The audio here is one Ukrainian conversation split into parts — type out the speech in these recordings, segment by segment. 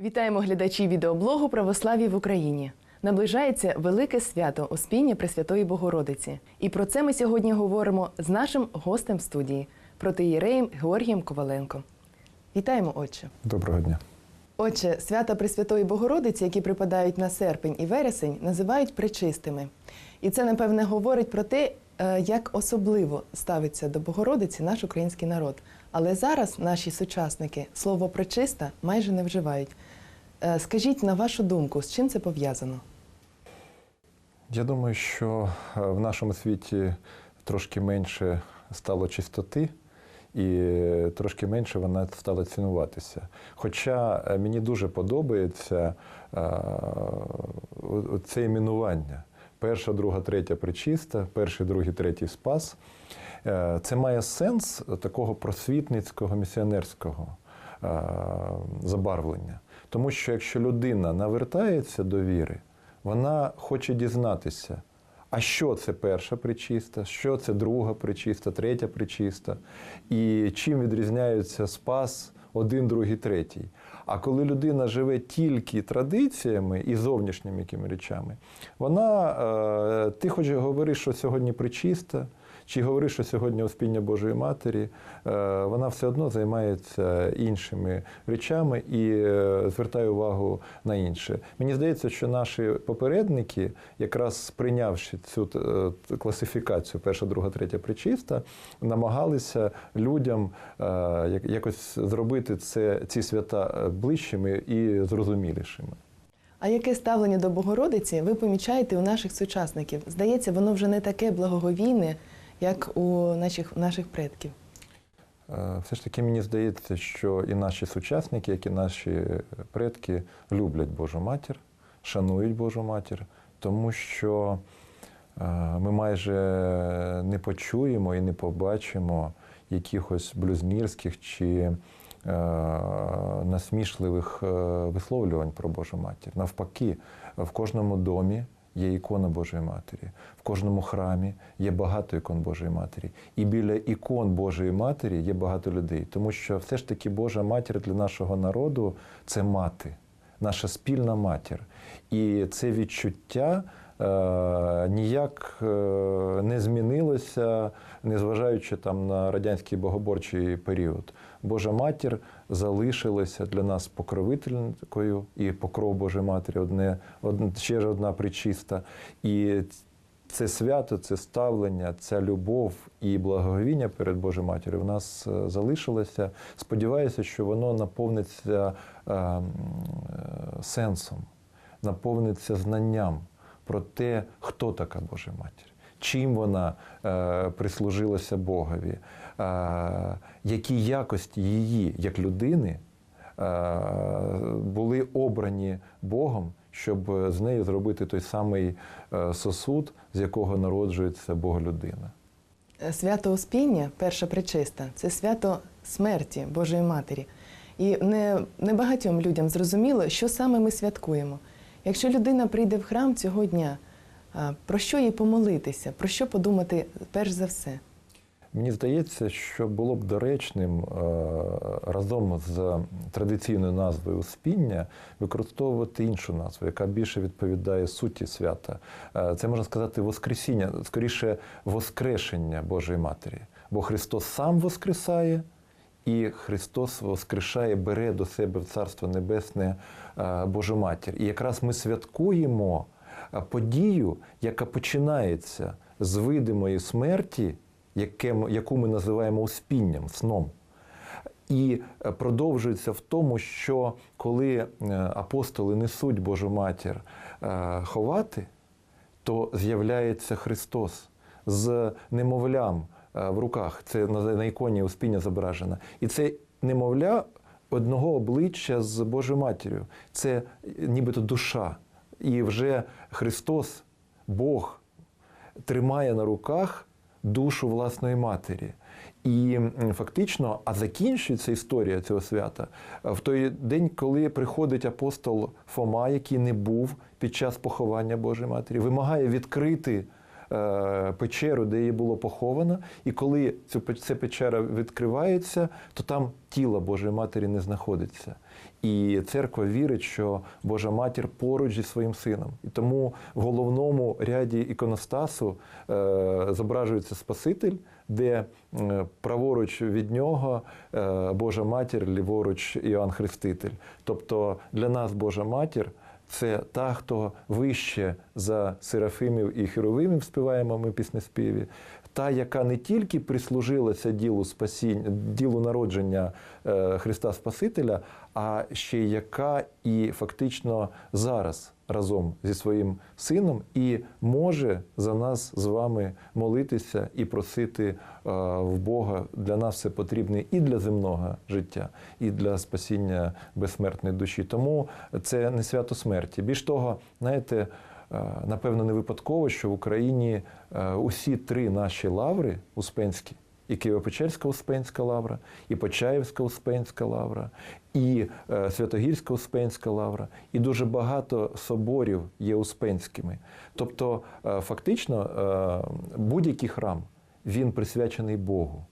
Вітаємо глядачів відеоблогу Православі в Україні. Наближається велике свято Успіння Пресвятої Богородиці. І про це ми сьогодні говоримо з нашим гостем студії, протиєреєм Георгієм Коваленко. Вітаємо, отче. Доброго дня. Отче, свята Пресвятої Богородиці, які припадають на серпень і вересень, називають пречистими. І це, напевне, говорить про те, е, як особливо ставиться до Богородиці наш український народ. Але зараз наші сучасники слово пречиста майже не вживають. Е, Скажіть, на вашу думку, з чим це пов'язано? Я думаю, що е, в нашому світі трошки менше стало чистоти, і трошки менше вона стала цінуватися. Хоча е, мені дуже подобається це іменування. Перша, друга, третя причиста, перший, другий, третій спас. Це має сенс такого просвітницького місіонерського забарвлення. Тому що якщо людина навертається до віри, вона хоче дізнатися, а що це перша причиста, що це друга причиста, третя причиста, і чим відрізняються спас один, другий, третій. А коли людина живе тільки традиціями і зовнішніми якими речами, вона е, ти хоч говориш, що сьогодні причиста, чи говориш, що сьогодні Успіння Божої Матері, е, вона все одно займається іншими речами і е, звертає увагу на інше. Мені здається, що наші попередники, якраз прийнявши цю е, класифікацію перша, друга, третя причиста, намагалися людям якось зробити це, ці свята ближчими і зрозумілішими. А яке ставлення до Богородиці ви помічаєте у наших сучасників? Здається, воно вже не таке благоговійне, як у наших, наших предків. Е, Все ж таки мені здається, що і наші сучасники, як і наші предки, люблять Божу матір, шанують Божу матір, тому що е, ми майже не почуємо і не побачимо якихось блюзнірських чи е, насмішливих висловлювань про Божу матір. Навпаки, в кожному домі є ікона Божої Матері, в кожному храмі є багато ікон Божої Матері. І біля ікон Божої Матері є багато людей, тому що все ж таки Божа матір для нашого народу це мати, наша спільна матір. І це відчуття. Е, Ніяк е, не змінилося, незважаючи там на радянський богоборчий період. Божа матір залишилася для нас покровителькою, і покров Божої Матері одне, одне ще ж одна причиста. І це свято, це ставлення, ця любов і благоговіння перед Божою матір'ю в нас е, залишилося. Сподіваюся, що воно наповниться е, е, сенсом, наповниться знанням про те, хто така Божа матір. Чим вона е, прислужилася Богові, е, які якості її як людини е, були обрані Богом, щоб з нею зробити той самий е, сосуд, з якого народжується Бог-людина. Е, Свято Успіння, перша причиста, це свято смерті Божої Матері. І не, не багатьом людям зрозуміло, що саме ми святкуємо. Якщо людина прийде в храм цього дня, про що їй помолитися, про що подумати перш за все? Мені здається, що було б доречним е, разом з традиційною назвою Успіння використовувати іншу назву, яка більше відповідає суті свята. Е, Це можна сказати Воскресіння, скоріше Воскрешення Божої Матері. Бо Христос сам воскресає, і Христос воскрешає, бере до себе в Царство Небесне е, Божу Матір. І якраз ми святкуємо е, подію, яка починається з видимої смерті, яку ми називаємо успінням, сном. І е, продовжується в тому, що коли апостоли несуть Божу матір ховати, то з'являється Христос з немовлям в руках. Це на іконі успіння зображено. І це немовля одного обличчя з Божою матір'ю. Це е, нібито душа. І вже Христос, Бог, тримає на руках душу власної матері. І фактично, а закінчується історія цього свята е, в той день, коли приходить апостол Фома, який не був під час поховання Божої Матері, вимагає відкрити е, печеру, де її було поховано. І коли ця печера відкривається, то там тіла Божої Матері не знаходиться. І церква вірить, що Божа матір поруч зі своїм сином. І тому в головному ряді іконостасу е, зображується Спаситель, де е, праворуч від нього е, Божа матір, ліворуч Іоанн Хреститель. Тобто для нас Божа матір це та, хто вище за Серафимів і Херовимів, співаємо ми піснеспіві, та, яка не тільки прислужилася ділу спасіння, ділу народження е, Христа Спасителя, а ще яка і фактично зараз разом зі своїм сином і може за нас з вами молитися і просити е, в Бога. Для нас це потрібне і для земного життя, і для спасіння безсмертної душі. Тому це не свято смерті. Більш того, знаєте. Е, Напевно, не випадково, що в Україні е, усі три наші лаври успенські, і Києво-Печерська Успенська лавра, і Почаївська Успенська лавра, і е, Святогірська Успенська лавра, і дуже багато соборів є успенськими. Тобто, е, фактично, е, будь-який храм він присвячений Богу,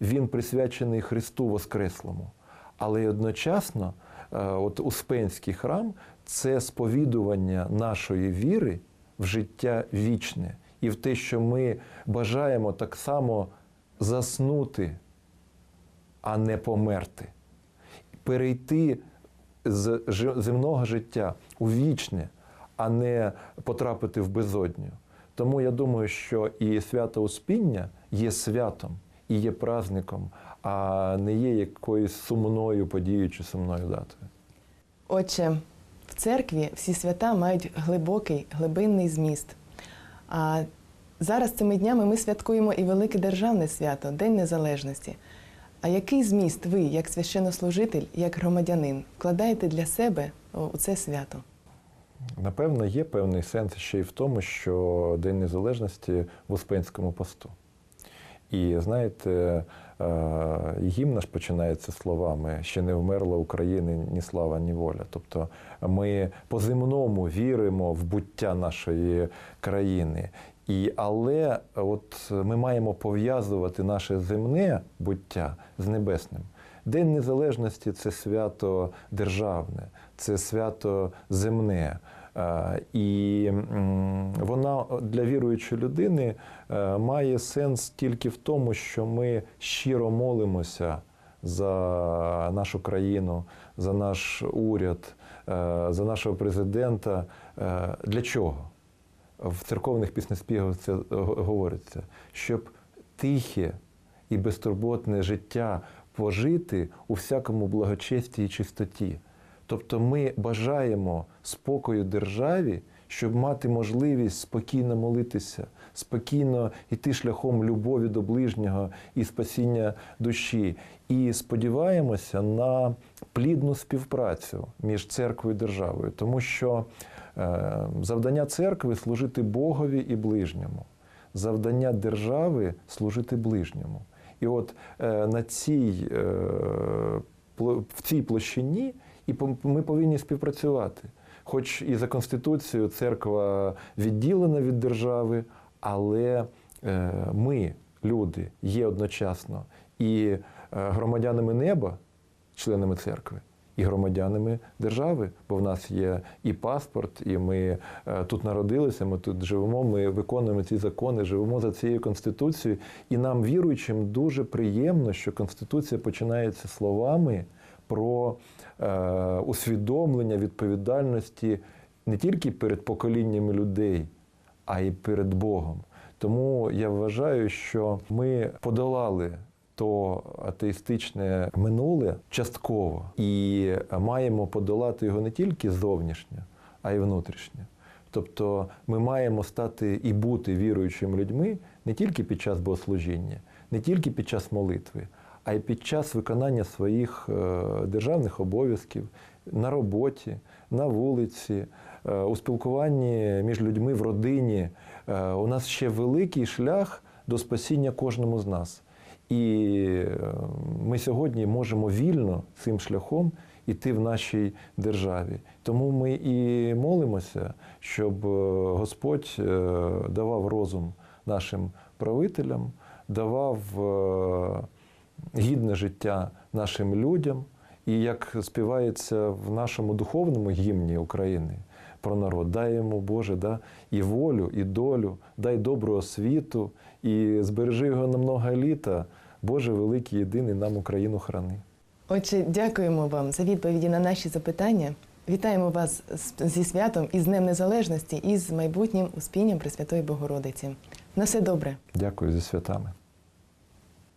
він присвячений Христу Воскреслому. Але й одночасно, от Успенський храм це сповідування нашої віри в життя вічне і в те, що ми бажаємо так само заснути, а не померти, перейти з земного життя у вічне, а не потрапити в безодню. Тому я думаю, що і свято Успіння є святом і є праздником, а не є якоюсь сумною подією чи сумною датою. Отже, в церкві всі свята мають глибокий, глибинний зміст. А зараз цими днями ми святкуємо і велике державне свято День Незалежності. А який зміст ви, як священнослужитель, як громадянин, вкладаєте для себе у це свято? Напевно, є певний сенс ще й в тому, що День Незалежності в Успенському посту. І знаєте, гімн наш починається словами ще не вмерла України ні слава, ні воля. Тобто ми по-земному віримо в буття нашої країни. І, але от ми маємо пов'язувати наше земне буття з небесним. День Незалежності це свято державне, це свято земне. Е, І вона для віруючої людини е, має сенс тільки в тому, що ми щиро молимося за нашу країну, за наш уряд, е, за нашого президента. Для чого? В церковних піснеспівах це говориться, щоб тихе і безтурботне життя пожити у всякому благочесті і чистоті. Тобто ми бажаємо спокою державі, щоб мати можливість спокійно молитися, спокійно йти шляхом любові до ближнього і спасіння душі. І сподіваємося на плідну співпрацю між церквою і державою, тому що е, завдання церкви служити Богові і ближньому, завдання держави служити ближньому. І от е, на цій, е, в цій площині і ми повинні співпрацювати. Хоч і за Конституцією церква відділена від держави, але е, ми, люди, є одночасно і е, громадянами неба, членами церкви, і громадянами держави, бо в нас є і паспорт, і ми е, тут народилися, ми тут живемо, ми виконуємо ці закони, живемо за цією конституцією. І нам, віруючим, дуже приємно, що конституція починається словами про е, усвідомлення відповідальності не тільки перед поколіннями людей, а й перед Богом. Тому я вважаю, що ми подолали то атеїстичне минуле частково і маємо подолати його не тільки зовнішньо, а й внутрішньо. Тобто ми маємо стати і бути віруючими людьми не тільки під час богослужіння, не тільки під час молитви, а й під час виконання своїх е, державних обов'язків на роботі, на вулиці, е, у спілкуванні між людьми в родині. Е, У нас ще великий шлях до спасіння кожному з нас. І ми сьогодні можемо вільно цим шляхом іти в нашій державі. Тому ми і молимося, щоб Господь давав розум нашим правителям, давав е, життя нашим людям. І як співається в нашому духовному гімні України про народ, дай йому Боже, да, і волю, і долю, дай добру освіту, і збережи його на много літа. Боже великий, єдиний нам Україну храни. Отже, дякуємо вам за відповіді на наші запитання. Вітаємо вас зі святом і з Днем Незалежності, і з майбутнім успінням Пресвятої Богородиці. На все добре. Дякую зі святами.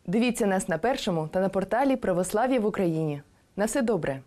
Дивіться нас на першому та на порталі Православ'я в Україні. На все добре.